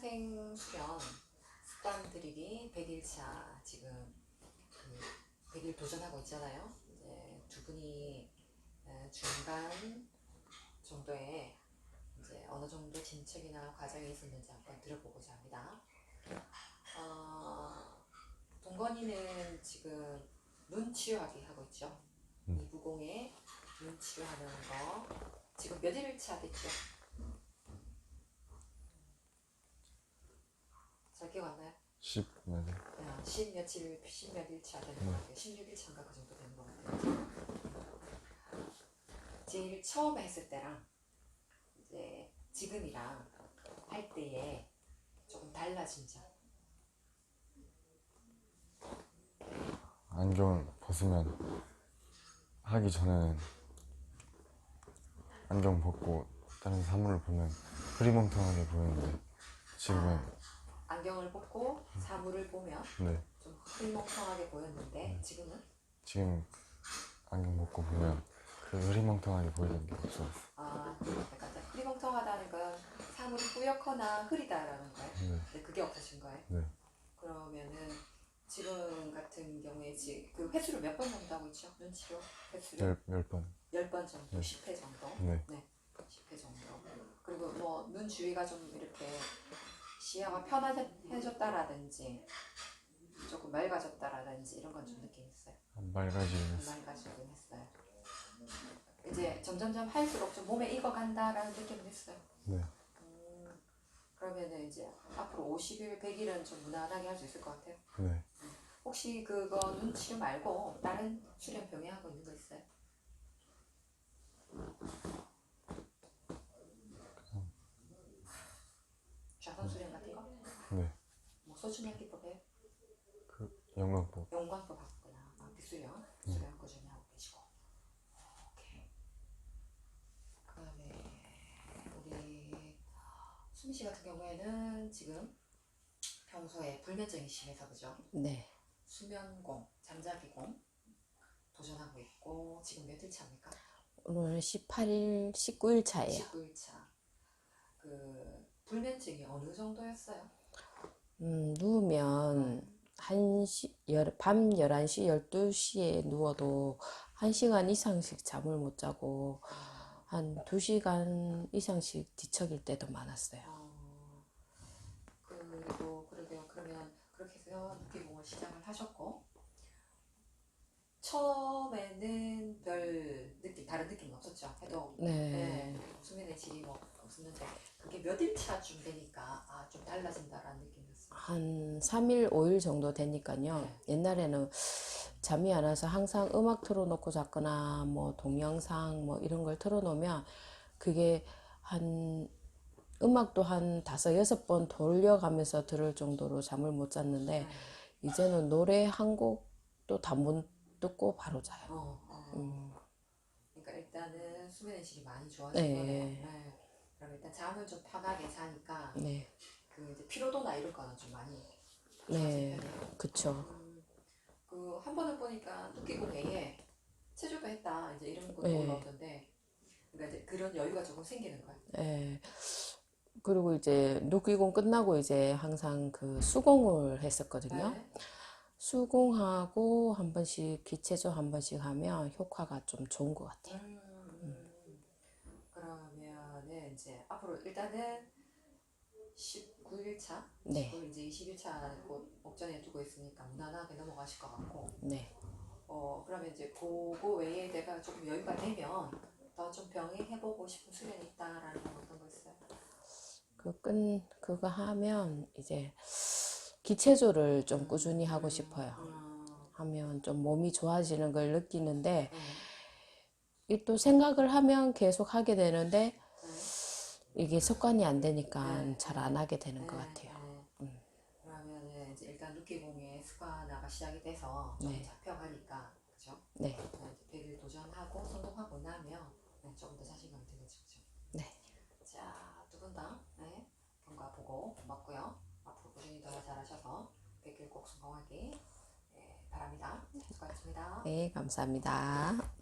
평생 수련 습관 들이기 100일차 지금 그 100일 도전하고 있잖아요. 이제 두 분이 에, 중간 정도의 이제 어느 정도 진척이나 과정이 있었는지 한번 들어보고자 합니다. 어, 동건이는 지금 눈 치료하기 하고 있죠. 음. 이부공에 눈 치료하는 거 지금 몇 일차 됐죠? 잘 기억 안 나요? 10 맞아. 야, 10 며칠, 10 몇 일차 되는 네. 것 같아요. 16일차인가 그 정도 되는 것 같아요. 제일 처음에 했을 때랑 이제 지금이랑 할 때에 조금 달라진 점. 안경을 벗으면 하기 전에는 안경 벗고 다른 사물을 보면 흐리멍텅하게 보이는데 지금은 안경을 벗고 사물을 보면 네 좀 흐리멍텅하게 보였는데 지금은 지금 안경 벗고 보면 그 흐리멍텅하게 보이는 게 없어졌어. 아, 약간 좀 흐리멍텅하다는 건 사물이 뿌옇거나 흐리다라는 거예요. 네, 근데 그게 없으신 거예요? 네. 그러면은 지금 같은 경우에 지- 그 횟수를 몇 번 정도 하고 있죠? 눈치료 횟수를 열, 열 번. 10번 정도, 네. 10회 정도. 네. 10회 정도. 그리고 뭐 눈 주위가 좀 이렇게 시야가 편해졌다라든지 조금 맑아졌다라든지 이런 건 좀 느낌 있어요. 맑아지긴 했어. 맑아지긴 했어요. 이제 점점점 할수록 좀 몸에 익어간다라는 느낌은 있어요. 네. 음, 그러면은 이제 앞으로 50일, 100일은 좀 무난하게 할 수 있을 것 같아요. 네. 혹시 그거 눈치료 말고 다른 수련 병행하고 있는 거 있어요? 좌선 수련 같은 거? 네. 뭐 소중량기법에 그 영광법. 용광법 하구나. 아, 비수련 수련 꾸준히 하고 계시고. 오케이. 그다음에 우리 수미 씨 같은 경우에는 지금 평소에 불면증이 심해서 그죠? 네. 수면공, 잠자기공 도전하고 있고 지금 며칠 차입니까? 오늘 18일, 19일 차예요. 19일차. 그 불면증이 어느 정도였어요? 음, 누우면 한시 열, 밤 11시, 12시에 누워도 1시간 이상씩 잠을 못 자고 어, 한 2시간 이상씩 뒤척일 때도 많았어요. 어, 그리고 그러게요. 그러면 그렇게 해서 눈기공을 시작을 하셨고 처음에는 별 느낌 다른 느낌은 없었죠. 해도 네. 네, 수면의 질이 뭐 없었는데 그게 몇 일 차쯤 되니까 아좀 느낌이었어요. 한 3일, 5일 정도 되니까요. 네. 옛날에는 잠이 안 와서 항상 음악 틀어놓고 잤거나 뭐 동영상 뭐 이런 걸 틀어놓으면 그게 한 음악도 한 다섯, 여섯 번 돌려가면서 들을 정도로 잠을 못 잤는데 네. 이제는 노래 한 곡도 다 못 듣고 바로 자요. 어, 어. 음, 그러니까 일단은 수면의 질이 많이 좋아진 네. 거네요. 네. 그럼 일단 잠을 좀 편하게 자니까 네, 그 이제 피로도나 이런 거는 좀 많이 네. 그쵸. 음, 그한 번은 보니까 토끼공 외에 체조도 했다 이제 이런 것도 네. 올라오던데 그러니까 이제 그런 여유가 조금 생기는 거야. 예. 그리고 이제 녹기공 끝나고 이제 항상 그 수공을 했었거든요. 네. 수공하고 한 번씩 기체조 한 번씩 하면 효과가 좀 좋은 것 같아요. 음, 그러면은 이제 앞으로 일단은 19일차, 네. 이제 20일차 곧 옥전에 두고 있으니까 무난하게 넘어가실 것 같고, 네. 어 그러면 이제 그거 외에 내가 조금 여유가 되면 더 좀 병행해보고 싶은 수련이 있다라는 건 어떤 거 있어요? 그 끈, 그거 하면 이제 기체조를 좀 꾸준히 하고 싶어요. 음, 하면 좀 몸이 좋아지는 걸 느끼는데, 네. 이또 생각을 하면 계속 하게 되는데, 네. 이게 습관이 안 되니까 네. 잘안 하게 되는 것 네, 같아요. 네. 음. 그러면은 이제 일단 루키공의 습관화가 시작이 돼서 좀 네. 잡혀가니까 그죠? 네. 네, 이제 100일 도전하고 성공하고 나면 네, 조금 더 자신감이 들겠죠. 그죠? 네. 자, 두 분다 네, 경과 보고 고맙고요. 앞으로 꾸준히 더 잘하셔서 100일 꼭 성공하기 네, 바랍니다. 수고하셨습니다. 네, 감사합니다.